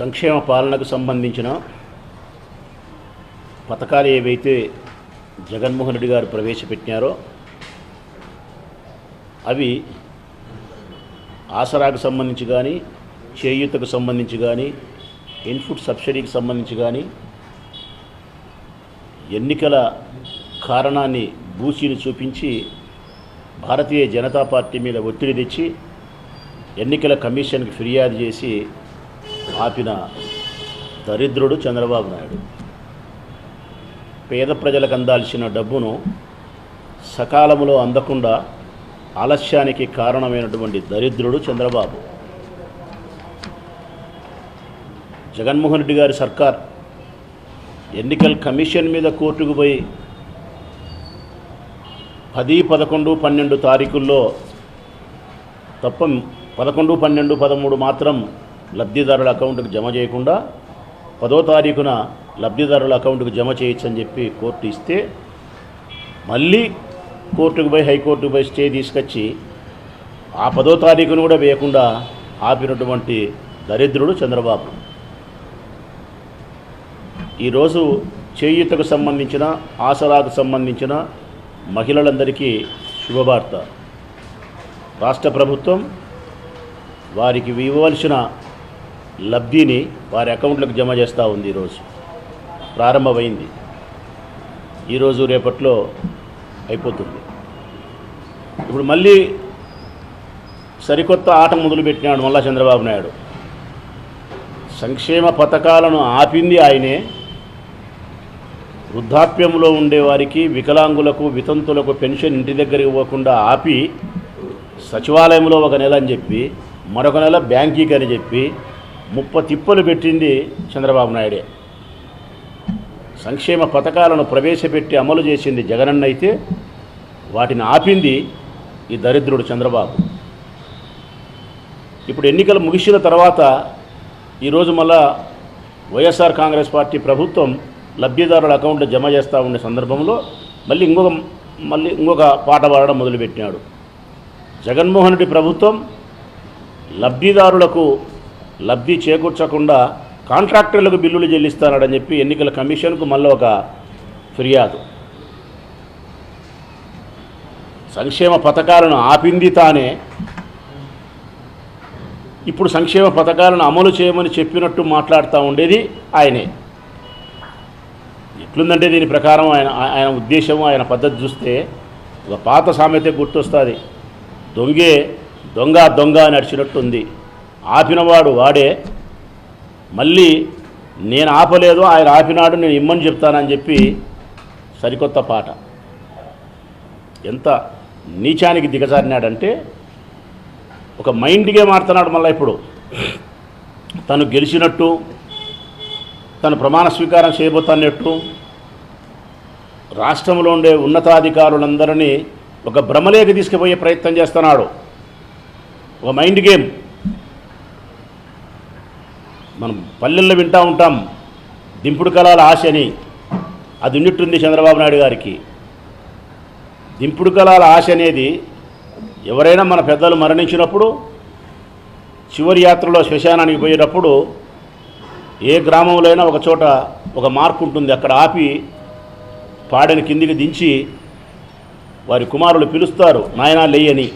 సంక్షేమ పాలనకు సంబంధించిన పథకాలు ఏవైతే జగన్మోహన్ రెడ్డి గారు ప్రవేశపెట్టినారో అవి ఆసరాకు సంబంధించి కానీ చేయూతకు సంబంధించి కానీ ఇన్పుట్ సబ్సిడీకి సంబంధించి కానీ ఎన్నికల కారణాన్ని బూచీని చూపించి భారతీయ జనతా పార్టీ మీద ఒత్తిడి తెచ్చి ఎన్నికల కమిషన్కి ఫిర్యాదు చేసి ఆపిన దరిద్రుడు చంద్రబాబు నాయుడు. పేద ప్రజలకు అందాల్సిన డబ్బును సకాలంలో అందకుండా ఆలస్యానికి కారణమైనటువంటి దరిద్రుడు చంద్రబాబు. జగన్మోహన్ రెడ్డి గారి సర్కార్ ఎన్నికల కమిషన్ మీద కోర్టుకు పోయి పది పదకొండు పన్నెండు తారీఖుల్లో తప్ప పదకొండు పన్నెండు పదమూడు మాత్రం లబ్ధిదారుల అకౌంట్కు జమ చేయకుండా పదో తారీఖున లబ్ధిదారుల అకౌంట్కు జమ చేయొచ్చని చెప్పి కోర్టు ఇస్తే మళ్ళీ కోర్టుకు పోయి హైకోర్టుకు పోయి స్టే తీసుకొచ్చి ఆ పదో తారీఖును కూడా వేయకుండా ఆపినటువంటి దరిద్రుడు చంద్రబాబు. ఈరోజు చేయూతకు సంబంధించిన ఆసరాకు సంబంధించిన మహిళలందరికీ శుభవార్త. రాష్ట్ర ప్రభుత్వం వారికి ఇవ్వవలసిన లబ్ధిని వారి అకౌంట్లకు జమ చేస్తూ ఉంది ఈరోజు ప్రారంభమైంది. ఈరోజు రేపట్లో అయిపోతుంది. ఇప్పుడు మళ్ళీ సరికొత్త ఆట మొదలుపెట్టినాడు మళ్ళా చంద్రబాబు నాయుడు. సంక్షేమ పథకాలను ఆపింది ఆయనే. వృద్ధాప్యంలో ఉండేవారికి వికలాంగులకు వితంతులకు పెన్షన్ ఇంటి దగ్గరికి పోకుండా ఆపి సచివాలయంలో ఒక నెల అని చెప్పి మరొక నెల బ్యాంకీకి అని చెప్పి ముప్ప తిప్పలు పెట్టింది చంద్రబాబు నాయుడే. సంక్షేమ పథకాలను ప్రవేశపెట్టి అమలు చేసింది జగనన్న అయితే వాటిని ఆపింది ఈ దరిద్రుడు చంద్రబాబు. ఇప్పుడు ఎన్నికలు ముగిసిన తర్వాత ఈరోజు మళ్ళా వైఎస్ఆర్ కాంగ్రెస్ పార్టీ ప్రభుత్వం లబ్ధిదారుల అకౌంట్లో జమ చేస్తూ ఉండే సందర్భంలో మళ్ళీ ఇంకొక మళ్ళీ ఇంకొక పాట పాడడం మొదలుపెట్టినాడు. జగన్మోహన్ రెడ్డి ప్రభుత్వం లబ్ధిదారులకు లబ్ధి చేకూర్చకుండా కాంట్రాక్టర్లకు బిల్లులు చెల్లిస్తానని చెప్పి ఎన్నికల కమిషన్కు మళ్ళీ ఒక ఫిర్యాదు. సంక్షేమ పథకాలను ఆపింది తానే ఇప్పుడు సంక్షేమ పథకాలను అమలు చేయమని చెప్పినట్టు మాట్లాడుతూ ఉండేది ఆయనే. ఎట్లుందంటే దీని ప్రకారం ఆయన ఆయన ఉద్దేశం ఆయన పద్ధతి చూస్తే ఒక పాత సామెత గుర్తొస్తుంది. దొంగే దొంగ దొంగ నడిచినట్టుంది ఆపినవాడు వాడే మళ్ళీ నేను ఆపలేదు ఆయన ఆపినాడు నేను ఇమ్మని చెప్తానని చెప్పి సరికొత్త పాట. ఎంత నీచానికి దిగజారినాడంటే ఒక మైండ్ గేమ్ ఆడుతున్నాడు మళ్ళీ ఇప్పుడు. తను గెలిచినట్టు తను ప్రమాణ స్వీకారం చేయబోతున్నట్టు రాష్ట్రంలో ఉండే ఉన్నతాధికారులందరినీ ఒక భ్రమలేకి తీసుకుపోయే ప్రయత్నం చేస్తున్నాడు. ఒక మైండ్ గేమ్. మనం పల్లెల్లో వింటూ ఉంటాం దింపుడు కళాల ఆశ అని. అది ఉన్నట్టుంది చంద్రబాబు నాయుడు గారికి. దింపుడు కళాల ఆశ అనేది ఎవరైనా మన పెద్దలు మరణించినప్పుడు చివరి యాత్రలో శ్మశానానికి పోయేటప్పుడు ఏ గ్రామంలో అయినా ఒక చోట ఒక మార్పు ఉంటుంది. అక్కడ ఆపి పాడని కిందికి దించి వారి కుమారులు పిలుస్తారు నాయనా లేయని.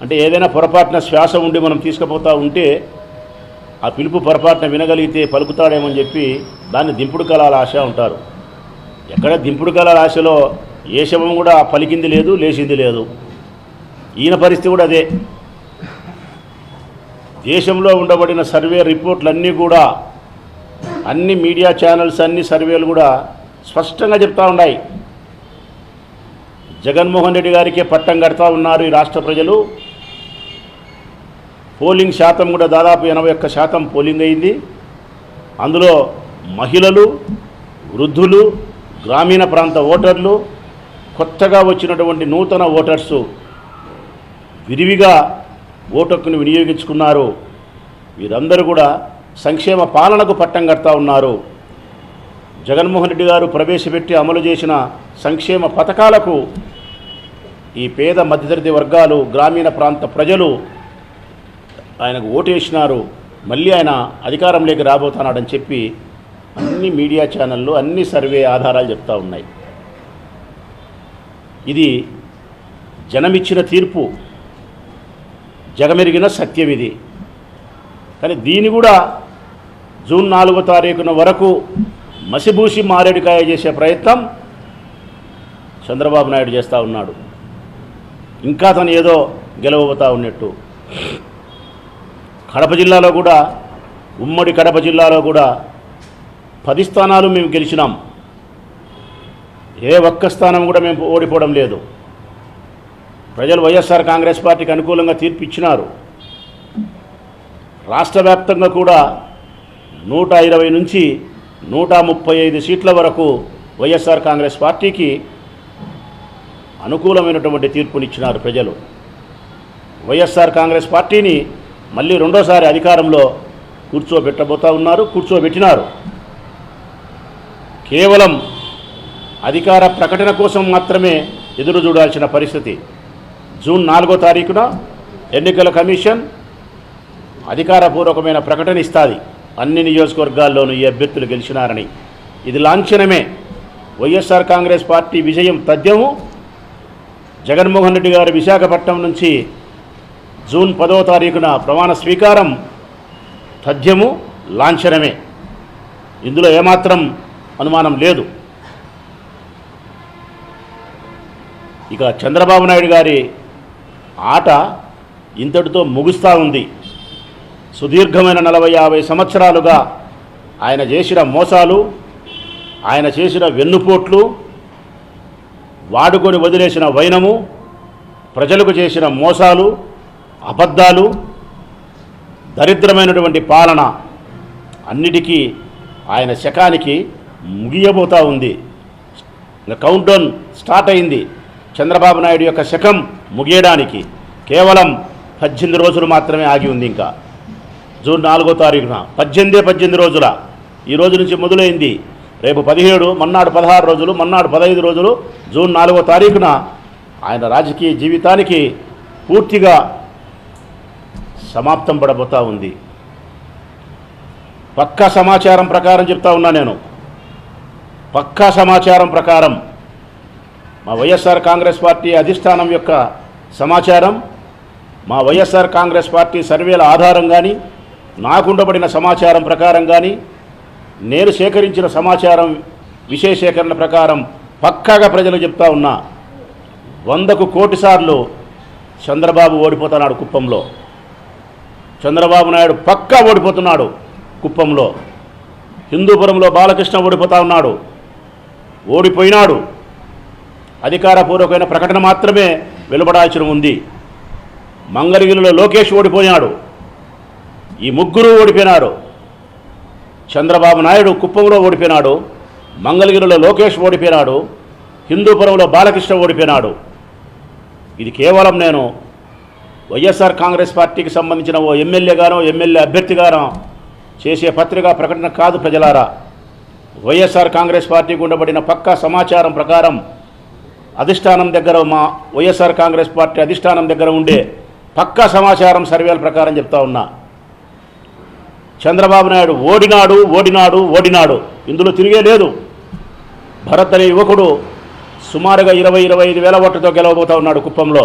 అంటే ఏదైనా పొరపాటున శ్వాస ఉండి మనం తీసుకుపోతూ ఉంటే ఆ పిలుపు పొరపాటున వినగలిగితే పలుకుతాడేమని చెప్పి దాన్ని దింపుడు కళాల ఆశ ఉంటారు ఎక్కడ దింపుడు కళాల ఆశలో ఏ శవం కూడా పలికింది లేదు లేచింది లేదు. ఈయన పరిస్థితి కూడా అదే. దేశంలో ఉండబడిన సర్వే రిపోర్ట్లన్నీ కూడా అన్ని మీడియా ఛానల్స్ అన్ని సర్వేలు కూడా స్పష్టంగా చెప్తా ఉన్నాయి. జగన్మోహన్ రెడ్డి గారికే పట్టం కడతా ఉన్నారు ఈ రాష్ట్ర ప్రజలు. పోలింగ్ శాతం కూడా దాదాపు ఎనభై ఒక్క శాతం పోలింగ్ అయింది. అందులో మహిళలు వృద్ధులు గ్రామీణ ప్రాంత ఓటర్లు కొత్తగా వచ్చినటువంటి నూతన ఓటర్సు విరివిగా ఓటక్కును వినియోగించుకున్నారు. వీరందరూ కూడా సంక్షేమ పాలనకు పట్టం కడతా ఉన్నారు. జగన్మోహన్ రెడ్డి గారు ప్రవేశపెట్టి అమలు చేసిన సంక్షేమ పథకాలకు ఈ పేద మధ్యతరగతి వర్గాలు గ్రామీణ ప్రాంత ప్రజలు ఆయనకు ఓటేసినారు మళ్ళీ ఆయన అధికారంలోకి రాబోతున్నాడని చెప్పి అన్ని మీడియా ఛానళ్ళు అన్ని సర్వే ఆధారాలు చెప్తా ఉన్నాయి. ఇది జనమిచ్చిన తీర్పు జగమెరిగిన సత్యం ఇది. కానీ దీన్ని కూడా జూన్ నాలుగో తారీఖున వరకు మసిబూసి మారేడుకాయ చేసే ప్రయత్నం చంద్రబాబు నాయుడు చేస్తూ ఉన్నాడు. ఇంకా తను ఏదో గెలవబోతా ఉన్నట్టు. కడప జిల్లాలో కూడా ఉమ్మడి కడప జిల్లాలో కూడా పది స్థానాలు మేము గెలిచినాం. ఏ ఒక్క స్థానం కూడా మేము ఓడిపోవడం లేదు. ప్రజలు వైఎస్ఆర్ కాంగ్రెస్ పార్టీకి అనుకూలంగా తీర్పు ఇచ్చినారు. రాష్ట్ర వ్యాప్తంగా కూడా నూట ఇరవై నుంచి నూట ముప్పై ఐదు సీట్ల వరకు వైఎస్ఆర్ కాంగ్రెస్ పార్టీకి అనుకూలమైనటువంటి తీర్పునిచ్చినారు ప్రజలు. వైఎస్ఆర్ కాంగ్రెస్ పార్టీని మళ్ళీ రెండోసారి అధికారంలో కూర్చోబెట్టబోతా ఉన్నారు కూర్చోబెట్టినారు. కేవలం అధికార ప్రకటన కోసం మాత్రమే ఎదురు చూడాల్సిన పరిస్థితి. జూన్ నాలుగో తారీఖున ఎన్నికల కమిషన్ అధికారపూర్వకమైన ప్రకటన ఇస్తుంది. అన్ని నియోజకవర్గాల్లోనూ ఈ అభ్యర్థులు గెలిచినారని. ఇది లాంఛనమే. వైఎస్ఆర్ కాంగ్రెస్ పార్టీ విజయం తథ్యము. జగన్మోహన్ రెడ్డి గారు విశాఖపట్నం నుంచి జూన్ పదో తారీఖున ప్రమాణ స్వీకారం తథ్యము లాంఛనమే. ఇందులో ఏమాత్రం అనుమానం లేదు. ఇక చంద్రబాబు నాయుడు గారి ఆట ఇంతటితో ముగుస్తూ ఉంది. సుదీర్ఘమైన నలభై యాభై సంవత్సరాలుగా ఆయన చేసిన మోసాలు ఆయన చేసిన వెన్నుపోట్లు వాడుకొని వదిలేసిన వైనము ప్రజలకు చేసిన మోసాలు అబద్ధాలు దరిద్రమైనటువంటి పాలన అన్నిటికీ ఆయన శకానికి ముగియబోతా ఉంది. ఇంకా కౌంట్ డౌన్ స్టార్ట్ అయింది. చంద్రబాబు నాయుడు యొక్క శకం ముగియడానికి. కేవలం పద్దెనిమిది రోజులు మాత్రమే ఆగి ఉంది ఇంకా. జూన్ నాలుగో తారీఖున పద్దెనిమిదే పద్దెనిమిది రోజుల. ఈ రోజు నుంచి మొదలైంది. రేపు పదిహేడు మన్నాడు పదహారు రోజులు మన్నాడు పదహైదు రోజులు జూన్ నాలుగో తారీఖున ఆయన రాజకీయ జీవితానికి పూర్తిగా సమాప్తం పడబోతా ఉంది. పక్కా సమాచారం ప్రకారం చెప్తా ఉన్నా నేను. పక్కా సమాచారం ప్రకారం మా వైఎస్ఆర్ కాంగ్రెస్ పార్టీ అధిష్టానం యొక్క సమాచారం మా వైఎస్ఆర్ కాంగ్రెస్ పార్టీ సర్వేల ఆధారం కానీ నాకుండబడిన సమాచారం ప్రకారం కానీ నేను సేకరించిన సమాచారం విషయ సేకరణ ప్రకారం పక్కాగా ప్రజలు చెప్తా ఉన్నా వందకు కోటి సార్లు చంద్రబాబు ఓడిపోతున్నాడు కుప్పంలో. చంద్రబాబు నాయుడు పక్కా ఓడిపోతున్నాడు కుప్పంలో. హిందూపురంలో బాలకృష్ణ ఓడిపోతా ఉన్నాడు. ఓడిపోయినాడు. అధికారపూర్వకమైన ప్రకటన మాత్రమే వెలువడాల్సిన ఉంది. మంగళగిరిలో లోకేష్ ఓడిపోయినాడు ఈ ముగ్గురు ఓడిపోయినారు. చంద్రబాబు నాయుడు కుప్పంలో ఓడిపోయినాడు. మంగళగిరిలో లోకేష్ ఓడిపోయినాడు. హిందూపురంలో బాలకృష్ణ ఓడిపోయినాడు. ఇది కేవలం నేను వైఎస్ఆర్ కాంగ్రెస్ పార్టీకి సంబంధించిన ఓ ఎమ్మెల్యేగానో ఎమ్మెల్యే అభ్యర్థిగానో చేసే పత్రికా ప్రకటన కాదు ప్రజలారా. వైఎస్ఆర్ కాంగ్రెస్ పార్టీకి ఉండబడిన పక్కా సమాచారం ప్రకారం అధిష్టానం దగ్గర మా వైఎస్ఆర్ కాంగ్రెస్ పార్టీ అధిష్టానం దగ్గర ఉండే పక్కా సమాచారం సర్వేల ప్రకారం చెప్తా ఉన్నా. చంద్రబాబు నాయుడు ఓడినాడు ఓడినాడు ఓడినాడు. ఇందులో తిరిగే లేదు. భరత్ అనే యువకుడు సుమారుగా ఇరవై ఇరవై ఐదు వేల ఓట్లతో గెలవబోతా ఉన్నాడు కుప్పంలో.